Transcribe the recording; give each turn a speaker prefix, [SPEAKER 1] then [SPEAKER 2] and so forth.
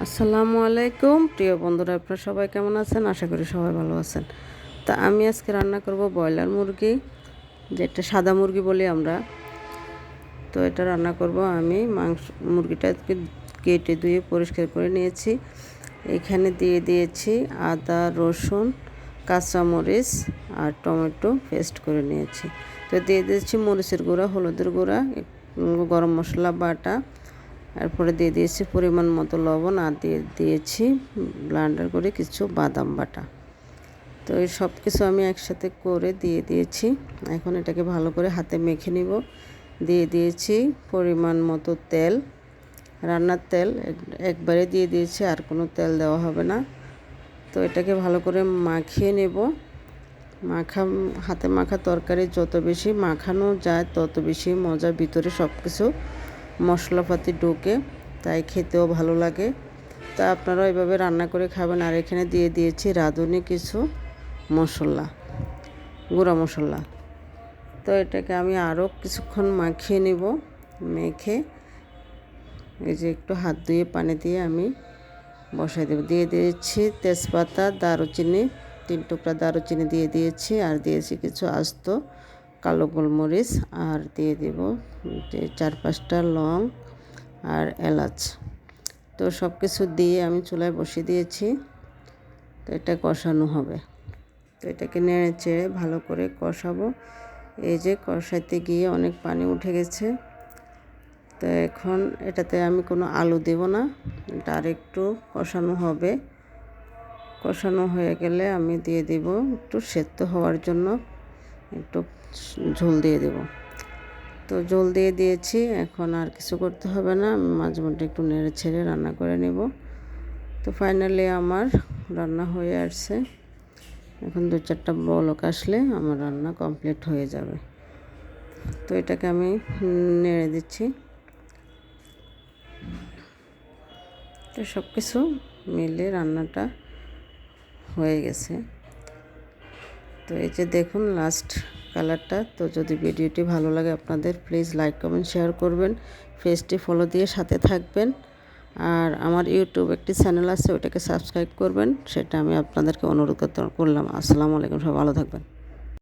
[SPEAKER 1] আসসালামু আলাইকুম। প্রিয় বন্ধুরা, আপনারা সবাই কেমন আছেন? আশা করি সবাই ভালো আছেন। তা আমি আজকে রান্না করব ব্রয়লার মুরগি, যেটা সাদা মুরগি বলি আমরা। তো এটা রান্না করব আমি। মাংস মুরগিটাকে কেটে ধুয়ে পরিষ্কার করে নিয়েছি। এখানে দিয়ে দিয়েছি আদা, রসুন, কাঁচামরিচ আর টমেটো পেস্ট করে নিয়েছি। তো দিয়ে দিয়েছি মরিচের গুঁড়া, হলুদের গুঁড়া, গরম মশলা, বাটা তারপরে দিয়ে দিয়েছি পরিমাণ মতো লবণ আর দিয়ে দিয়েছি ব্লান্ডার করে কিছু বাদাম বাটা। তো এই সব কিছু আমি একসাথে করে দিয়ে দিয়েছি। এখন এটাকে ভালো করে হাতে মেখে নিব। দিয়ে দিয়েছি পরিমাণ মতো তেল, রান্নার তেল। একবারে দিয়ে দিয়েছি, আর কোনো তেল দেওয়া হবে না। তো এটাকে ভালো করে মাখিয়ে নেব। মাখা, হাতে মাখা তরকারি যত বেশি মাখানো যায় তত বেশি মজা, ভিতরে সব কিছু মশলাপাতি ঢোকে, তাই খেতেও ভালো লাগে। তা আপনারা এভাবে রান্না করে খাবেন। আর এখানে দিয়ে দিয়েছি রাঁধুনি কিছু মশলা, গুঁড়া মশলা। তো এটাকে আমি আরও কিছুক্ষণ মাখিয়ে নেব। মেখে এই যে একটু হাত ধুয়ে পানি দিয়ে আমি বসাই দেবো। দিয়ে দিয়েছি তেজপাতা, দারুচিনি, তিন টুকরা দারুচিনি দিয়ে দিয়েছি। আর দিয়েছি কিছু আস্ত কালো গোলমরিচ আর দিয়ে দেব চার পাঁচটা লং আর এলাচ। তো সব কিছু দিয়ে আমি চুলায় বসিয়ে দিয়েছি। তো এটা কষানো হবে। তো এটাকে নেড়ে চেড়ে ভালো করে কষাবো। এই যে কষাইতে গিয়ে অনেক পানি উঠে গেছে। তো এখন এটাতে আমি কোনো আলু দেব না। এটা আর একটু কষানো হবে। কষানো হয়ে গেলে আমি দিয়ে দেব একটু সেদ্ধ হওয়ার জন্য। একটু ঝোল দিয়ে দেব। তো ঝোল দিয়ে দিয়েছি, এখন আর কিছু করতে হবে না, মাঝে মধ্যে একটু নেড়ে ছেড়ে রান্না করে নেব। তো ফাইনালি আমার রান্না হয়ে আসছে। এখন দু চারটা বলক আসলে আমার রান্না কমপ্লিট হয়ে যাবে। তো এটাকে আমি নেড়ে দিচ্ছি। তো সব কিছু মিলে রান্নাটা হয়ে গেছে। তো এই যে দেখুন লাস্ট কালারটা তো যদি ভিডিওটি ভালো লাগে আপনাদের প্লিজ লাইক কমেন্ট শেয়ার করবেন। ফেসটি ফলো দিয়ে সাথে থাকবেন। আর আমার ইউটিউব একটি চ্যানেল আছে ওটাকে সাবস্ক্রাইব করবেন। সেটা আমি আপনাদেরকে অনুরোধ করলাম। আসসালামু আলাইকুম সব ভালো থাকবেন।